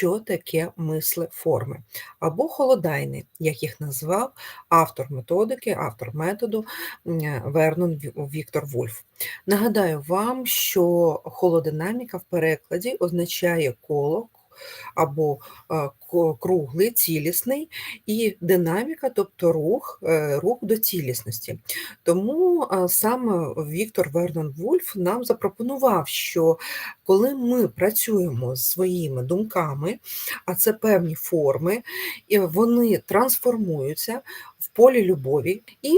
що таке мислеформи або холодайни, як їх назвав автор методики, автор методу Вернон Віктор Вульф. Нагадаю вам, що холодинаміка в перекладі означає коло або е, круглий, цілісний, і динаміка, тобто рух, е, рух до цілісності. Тому е, саме Віктор Вернон Вульф нам запропонував, що коли ми працюємо з своїми думками, а це певні форми, вони трансформуються в полі любові, і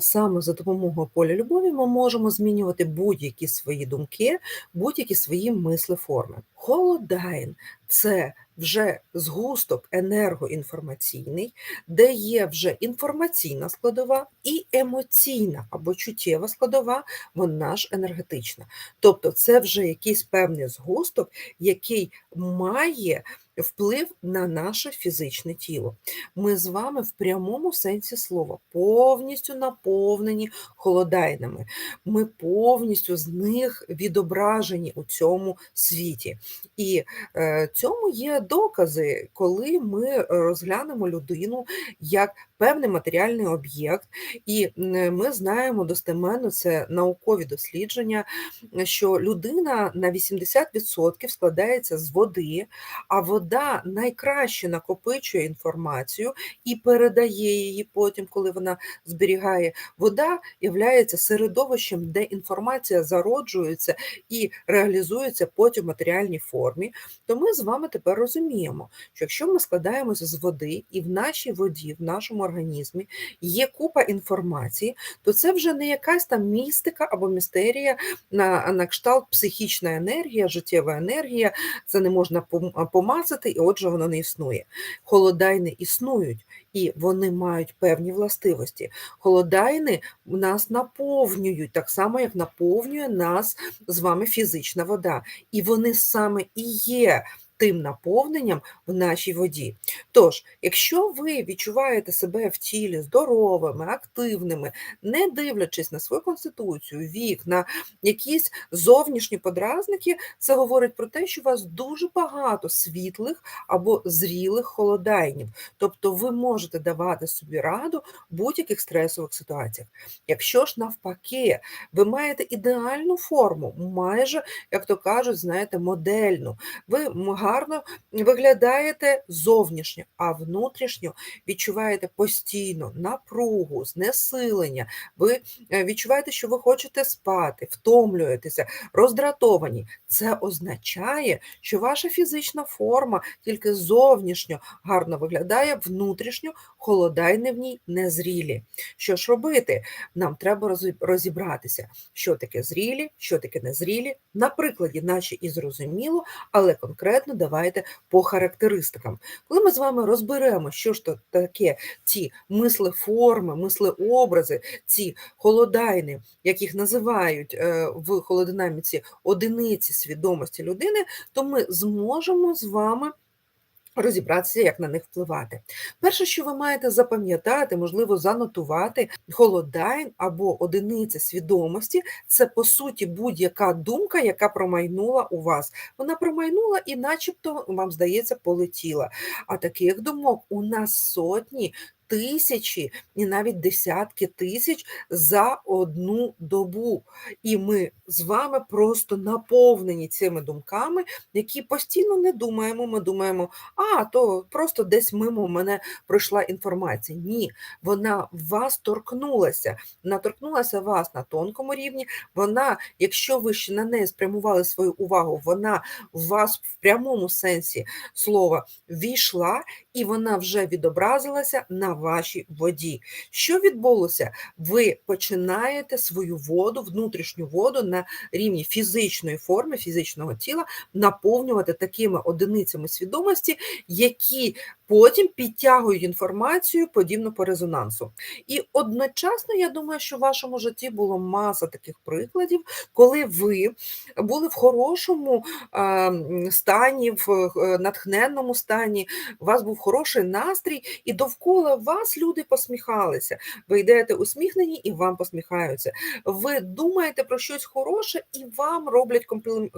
саме за допомогою поля любові ми можемо змінювати будь-які свої думки, будь-які свої мисли форми. Холодайн це вже згусток енергоінформаційний, де є вже інформаційна складова і емоційна або чуттєва складова, вона ж енергетична. Тобто це вже якийсь певний згусток, який має вплив на наше фізичне тіло. Ми з вами в прямому сенсі слова повністю наповнені холодайнами. Ми повністю з них відображені у цьому світі. І е, цьому є докази, коли ми розглянемо людину як певний матеріальний об'єкт, і ми знаємо достеменно це наукові дослідження, що людина на 80% складається з води, а вода найкраще накопичує інформацію і передає її потім, коли вона зберігає. Вода є середовищем, де інформація зароджується і реалізується потім в матеріальній формі. То ми з вами тепер розуміємо, що якщо ми складаємося з води і в нашій воді, в нашому організмі є купа інформації, то це вже не якась там містика або містерія на на кшталт психічна енергія, життєва енергія, це не можна помацати, і отже, воно не існує. Холодайни існують. І вони мають певні властивості. Холодайни нас наповнюють, так само, як наповнює нас з вами фізична вода. І вони саме і є тим наповненням в нашій воді. Тож, якщо ви відчуваєте себе в тілі здоровими, активними, не дивлячись на свою конституцію, вік, на якісь зовнішні подразники, це говорить про те, що у вас дуже багато світлих або зрілих холодайнів. Тобто ви можете давати собі раду в будь-яких стресових ситуаціях. Якщо ж навпаки, ви маєте ідеальну форму, майже, як то кажуть, знаєте, модельну, ви гарно виглядаєте зовнішньо, а внутрішньо відчуваєте постійно напругу, знесилення, ви е, відчуваєте, що ви хочете спати, втомлюєтеся, роздратовані. Це означає, що ваша фізична форма тільки зовнішньо гарно виглядає, внутрішньо холодайни в ній незрілі. Що ж робити? Нам треба розібратися, що таке зрілі, що таке незрілі, на прикладі, наче і зрозуміло, але конкретно давайте по характеристикам. Коли ми з вами розберемо, що ж то таке ці мислеформи, мислеобрази, ці холодайни, як їх називають е, в холодинаміці одиниці свідомості людини, то ми зможемо з вами розібратися, як на них впливати. Перше, що ви маєте запам'ятати, можливо, занотувати холодайн або одиниця свідомості це, по суті, будь-яка думка, яка промайнула у вас. Вона промайнула і начебто, вам здається, полетіла. А таких думок у нас сотні, тисячі і навіть десятки тисяч за одну добу. І ми з вами просто наповнені цими думками, які постійно не думаємо. Ми думаємо, а то просто десь мимо мене пройшла інформація. Ні, вона вас торкнулася, вона торкнулася вас на тонкому рівні. Вона, якщо ви ще на неї спрямували свою увагу, вона в вас в прямому сенсі слова війшла, і вона вже відобразилася на вашій воді. Що відбулося? Ви починаєте свою воду, внутрішню воду на рівні фізичної форми, фізичного тіла наповнювати такими одиницями свідомості, які потім підтягують інформацію подібно по резонансу. І одночасно, я думаю, що в вашому житті було маса таких прикладів, коли ви були в хорошому стані, в е, натхненному стані, у вас був хороший настрій, і довкола вас люди посміхалися. Ви йдете усміхнені і вам посміхаються. Ви думаєте про щось хороше і вам роблять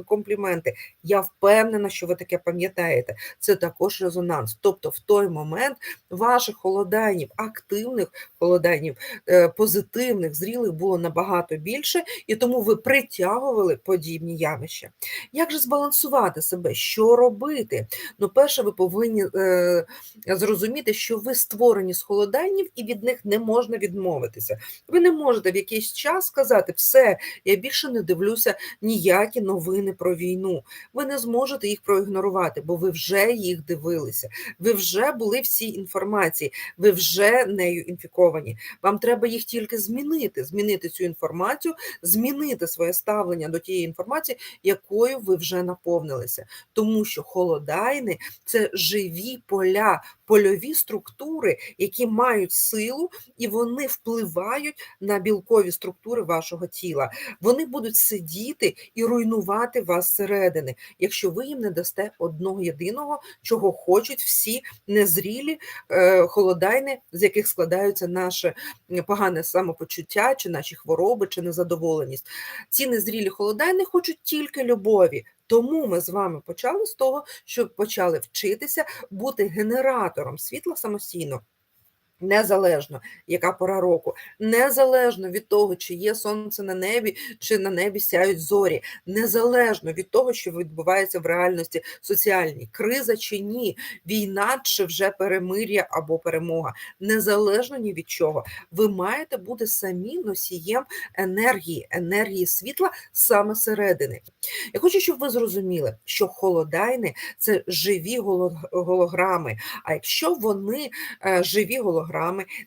компліменти. Я впевнена, що ви таке пам'ятаєте. Це також резонанс. Тобто, в той момент ваших холоданів, активних холоданів, е, позитивних, зрілих було набагато більше, і тому ви притягували подібні явища. Як же збалансувати себе? Що робити? Ну, перше, ви повинні е, зрозуміти, що ви створені з холоданів, і від них не можна відмовитися. Ви не можете в якийсь час сказати, все, я більше не дивлюся ніякі новини про війну. Ви не зможете їх проігнорувати, бо ви вже їх дивилися. Ви вже були в цій інформації, ви вже нею інфіковані. Вам треба їх тільки змінити, змінити цю інформацію, змінити своє ставлення до тієї інформації, якою ви вже наповнилися. Тому що холодайни це живі поля, польові структури, які мають силу і вони впливають на білкові структури вашого тіла. Вони будуть сидіти і руйнувати вас зсередини, якщо ви їм не дасте одного єдиного, чого хочуть всі незрілі е, холодайни, з яких складаються наше погане самопочуття, чи наші хвороби, чи незадоволеність. Ці незрілі холодайни хочуть тільки любові. Тому ми з вами почали з того, що почали вчитися бути генератором світла самостійно. Незалежно, яка пора року, незалежно від того, чи є сонце на небі, чи на небі сяють зорі, незалежно від того, що відбувається в реальності соціальній, криза чи ні, війна чи вже перемир'я або перемога, незалежно ні від чого, ви маєте бути самі носієм енергії, енергії світла саме середини. Я хочу, щоб ви зрозуміли, що холодайни це живі голограми. А якщо вони е, живі голограми,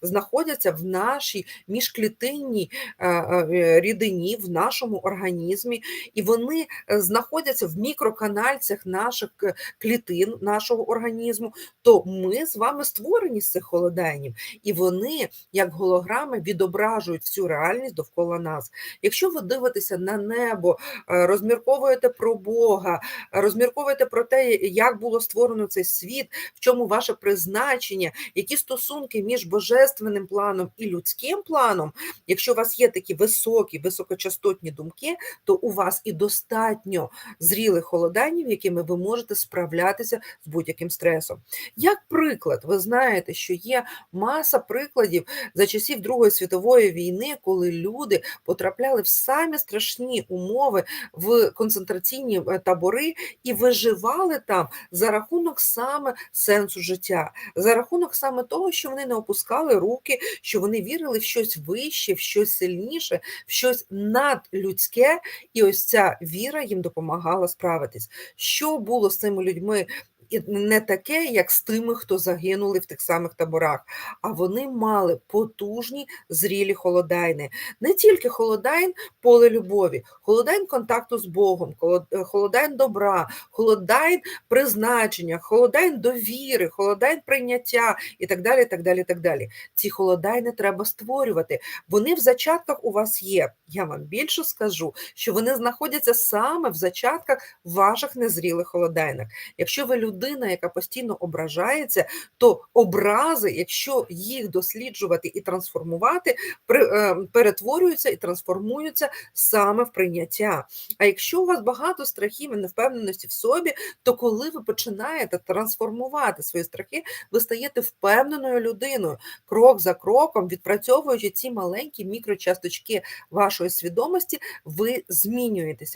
знаходяться в нашій міжклітинній е, е, рідині, в нашому організмі, і вони е, знаходяться в мікроканальцях наших е, клітин, нашого організму, то ми з вами створені з цих холодайнів, і вони, як голограми, відображують всю реальність довкола нас. Якщо ви дивитеся на небо, е, розмірковуєте про Бога, розмірковуєте про те, як було створено цей світ, в чому ваше призначення, які стосунки між божественним планом і людським планом. Якщо у вас є такі високі, високочастотні думки, то у вас і достатньо зрілих холоданів, якими ви можете справлятися з будь-яким стресом. Як приклад, ви знаєте, що є маса прикладів за часів Другої світової війни, коли люди потрапляли в самі страшні умови в концентраційні е, табори і виживали там за рахунок саме сенсу життя, за рахунок саме того, що вони не опускали руки, що вони вірили в щось вище, в щось сильніше, в щось надлюдське, і ось ця віра їм допомагала справитись. Що було з цими людьми? Не таке, як з тими, хто загинули в тих самих таборах, а вони мали потужні зрілі холодайни. Не тільки холодайн поле любові, холодайн контакту з Богом, е, холодайн добра, холодайн призначення, холодайн довіри, холодайн прийняття і так далі. так далі, так далі. Ці холодайни треба створювати. Вони в зачатках у вас є. Я вам більше скажу, що вони знаходяться саме в зачатках ваших незрілих холодайнах. Якщо ви людина, яка постійно ображається, то образи, якщо їх досліджувати і трансформувати, е, перетворюються і трансформуються саме в прийняття. А якщо у вас багато страхів і невпевненості в собі, то коли ви починаєте трансформувати свої страхи, ви стаєте впевненою людиною, крок за кроком, відпрацьовуючи ці маленькі мікрочасточки вашої свідомості, ви змінюєтеся.